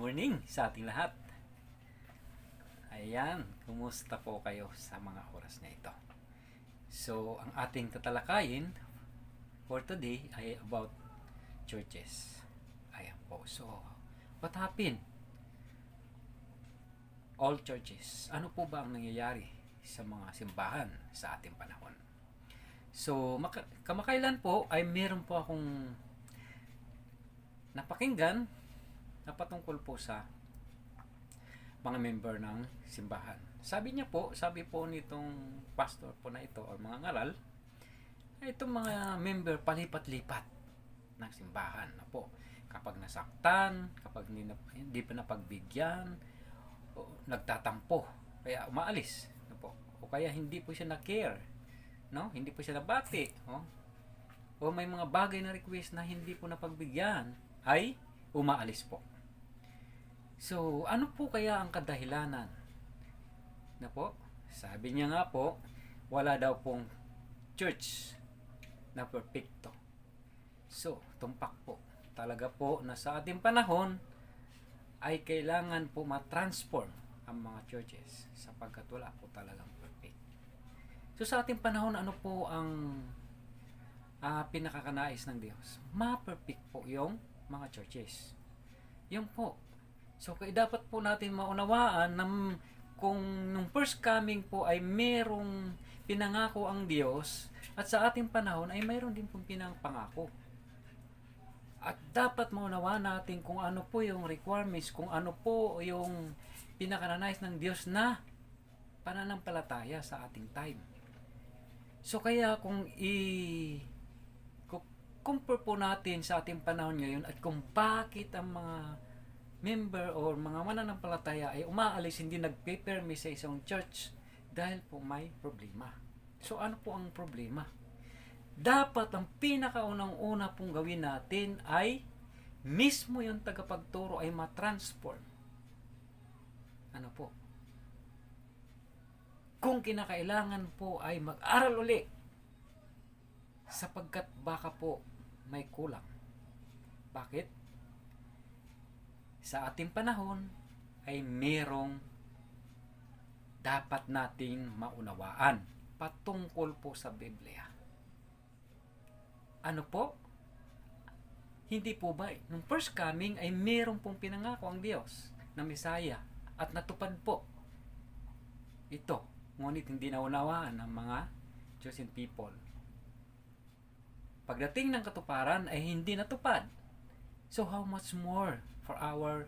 morning sa ating lahat. Ayan, kumusta po kayo sa mga oras na ito? So, ang ating tatalakayin for today ay about churches. Ayan po. So, what happened? All churches. Ano po ba ang nangyayari sa mga simbahan sa ating panahon? So, maka- kamakailan po ay meron po akong napakinggan na po sa mga member ng simbahan. Sabi niya po, sabi po nitong pastor po na ito o mga ngaral, itong mga member palipat-lipat ng simbahan na po. Kapag nasaktan, kapag hindi, na, hindi pa napagbigyan, o nagtatampo, kaya umaalis. Na po. O kaya hindi po siya na-care, no? hindi po siya nabati. Oh. O may mga bagay na request na hindi po napagbigyan, ay umaalis po. So, ano po kaya ang kadahilanan? Na po, sabi niya nga po, wala daw pong church na perfecto. So, tumpak po. Talaga po na sa ating panahon ay kailangan po matransform ang mga churches sapagkat wala po talagang perfect. So, sa ating panahon, ano po ang ah, pinakakanais ng Diyos? Ma-perfect po yung mga churches. Yung po, So, kaya dapat po natin maunawaan na kung nung first coming po ay merong pinangako ang Diyos at sa ating panahon ay mayroon din pong pinangpangako. At dapat maunawaan natin kung ano po yung requirements, kung ano po yung pinakananais ng Diyos na pananampalataya sa ating time. So kaya kung i compare po natin sa ating panahon ngayon at kung bakit ang mga member or mga mananampalataya ay umaalis hindi nagpe-permis sa isang church dahil po may problema. So ano po ang problema? Dapat ang pinakaunang-una pong gawin natin ay mismo yung tagapagturo ay matransform. Ano po? Kung kinakailangan po ay mag-aral uli sapagkat baka po may kulang. Bakit? Sa ating panahon ay merong dapat nating maunawaan patungkol po sa Biblia. Ano po? Hindi po ba? Nung first coming ay merong pong pinangako ang Diyos na Misaya at natupad po. Ito, ngunit hindi naunawaan ng mga chosen people. Pagdating ng katuparan ay hindi natupad. So how much more for our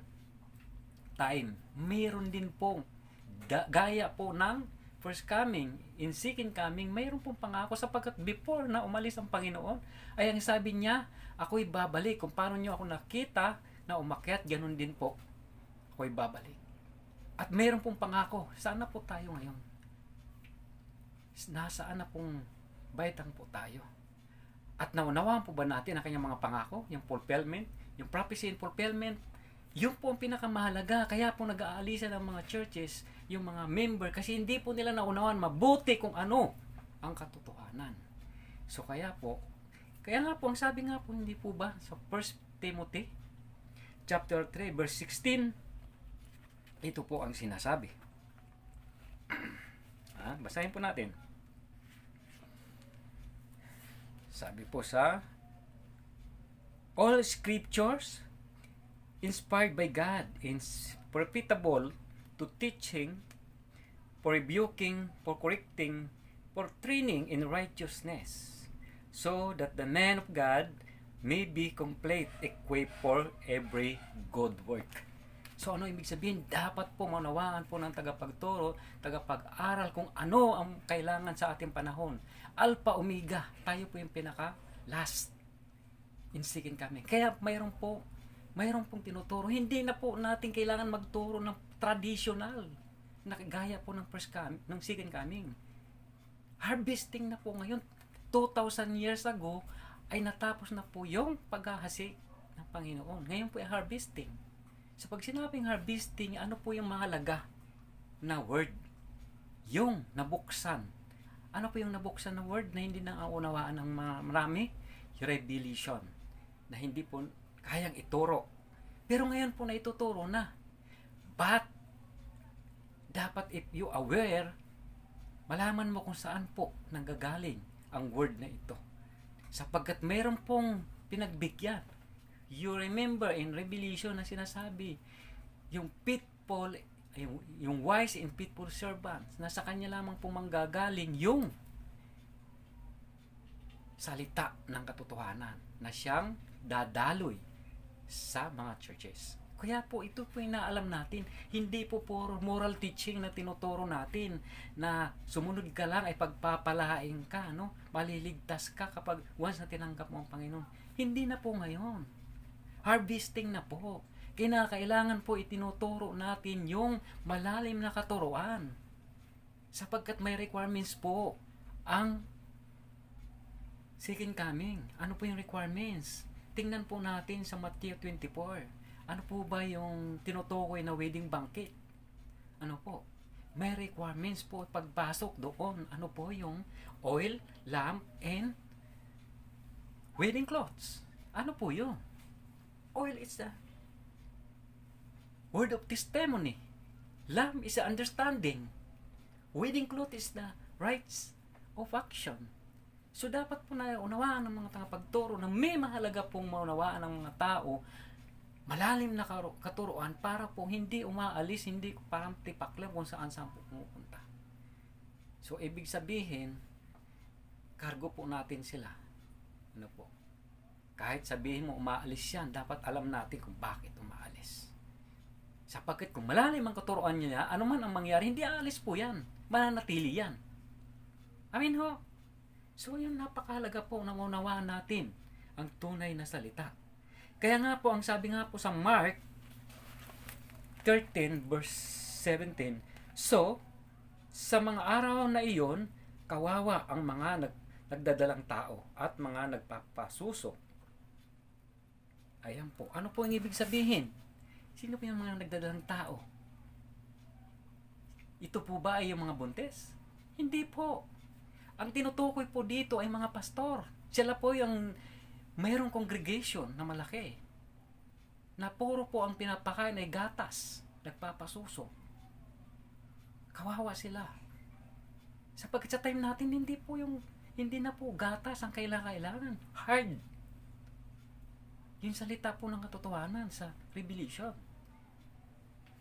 time? Mayroon din pong gaya po ng first coming, in second coming, mayroon pong pangako sapagkat before na umalis ang Panginoon, ay ang sabi niya, ako'y babalik. Kung paano niyo ako nakita na umakyat, ganun din po. Ako'y babalik. At mayroon pong pangako. Saan na po tayo ngayon? Nasaan na pong baitang po tayo? At naunawaan po ba natin ang kanyang mga pangako, yung fulfillment, yung prophecy and fulfillment, yun po ang pinakamahalaga. Kaya po nag-aalisa ng mga churches, yung mga member, kasi hindi po nila naunawaan mabuti kung ano ang katotohanan. So kaya po, kaya nga po, ang sabi nga po, hindi po ba sa 1 Timothy chapter 3 verse 16, ito po ang sinasabi. ah, basahin po natin. Sabi po sa All scriptures inspired by God is profitable to teaching, for rebuking, for correcting, for training in righteousness, so that the man of God may be complete, equipped for every good work. So ano ibig sabihin? Dapat po maunawaan po ng tagapagturo, tagapag-aral kung ano ang kailangan sa ating panahon. Alpha, Omega, tayo po yung pinaka last in second coming. Kaya mayroon po mayroon pong tinuturo. Hindi na po natin kailangan magturo ng traditional na gaya po ng first coming, ng second coming. Harvesting na po ngayon. 2,000 years ago ay natapos na po yung paghahasi ng Panginoon. Ngayon po ay harvesting. So pag sinabing harvesting, ano po yung mahalaga na word? Yung nabuksan. Ano po yung nabuksan na word na hindi na naunawaan ng marami? Revelation. Na hindi po kayang ituro. Pero ngayon po na ituturo na. But, dapat if you aware, malaman mo kung saan po nanggagaling ang word na ito. Sapagkat mayroon pong pinagbigyan. You remember in Revelation na sinasabi, yung pitfall, yung, yung wise and pitful servants, nasa kanya lamang pong manggagaling yung salita ng katotohanan na siyang dadaloy sa mga churches. Kaya po ito po yung naalam natin. Hindi po puro moral teaching na tinuturo natin na sumunod ka lang ay pagpapalain ka, no? Maliligtas ka kapag once na tinanggap mo ang Panginoon. Hindi na po ngayon. Harvesting na po. Kinakailangan po itinuturo natin yung malalim na katuruan. Sapagkat may requirements po ang second coming. Ano po yung requirements? Tingnan po natin sa Matthew 24. Ano po ba yung tinutukoy na wedding banquet? Ano po? May requirements po pagpasok doon. Ano po yung oil, lamp, and wedding clothes? Ano po yun? Oil is the word of testimony. Lamp is the understanding. Wedding cloth is the rights of action. So dapat po na unawaan ng mga tagapagturo na may mahalaga pong maunawaan ng mga tao malalim na katuruan para po hindi umaalis, hindi parang tipak kung saan saan po pumupunta. So ibig sabihin, kargo po natin sila. Ano po? Kahit sabihin mo umaalis yan, dapat alam natin kung bakit umaalis. Sapagkat kung malalim ang katuruan niya, ano man ang mangyari, hindi aalis po yan. Mananatili yan. Amin ho. So yun, napakahalaga po na maunawaan natin ang tunay na salita. Kaya nga po, ang sabi nga po sa Mark 13 verse 17, So, sa mga araw na iyon, kawawa ang mga nag, nagdadalang tao at mga nagpapasuso. Ayan po. Ano po ang ibig sabihin? Sino po yung mga nagdadalang tao? Ito po ba ay yung mga buntes? Hindi po. Ang tinutukoy po dito ay mga pastor. Sila po yung mayroong congregation na malaki. Na puro po ang pinapakain ay gatas. Nagpapasuso. Kawawa sila. Sapagkat sa time natin, hindi po yung, hindi na po gatas ang kailangan. Hard. Yung salita po ng katotohanan sa Revelation.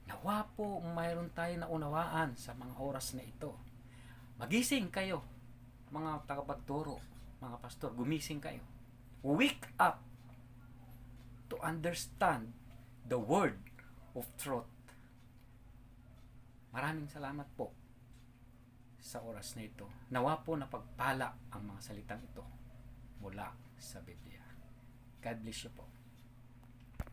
Nawa po mayroon tayo na unawaan sa mga oras na ito. Magising kayo, mga tagapagturo, mga pastor, gumising kayo. Wake up to understand the word of truth. Maraming salamat po sa oras na ito. Nawa po na pagpala ang mga salitang ito mula sa Biblia. God bless you po.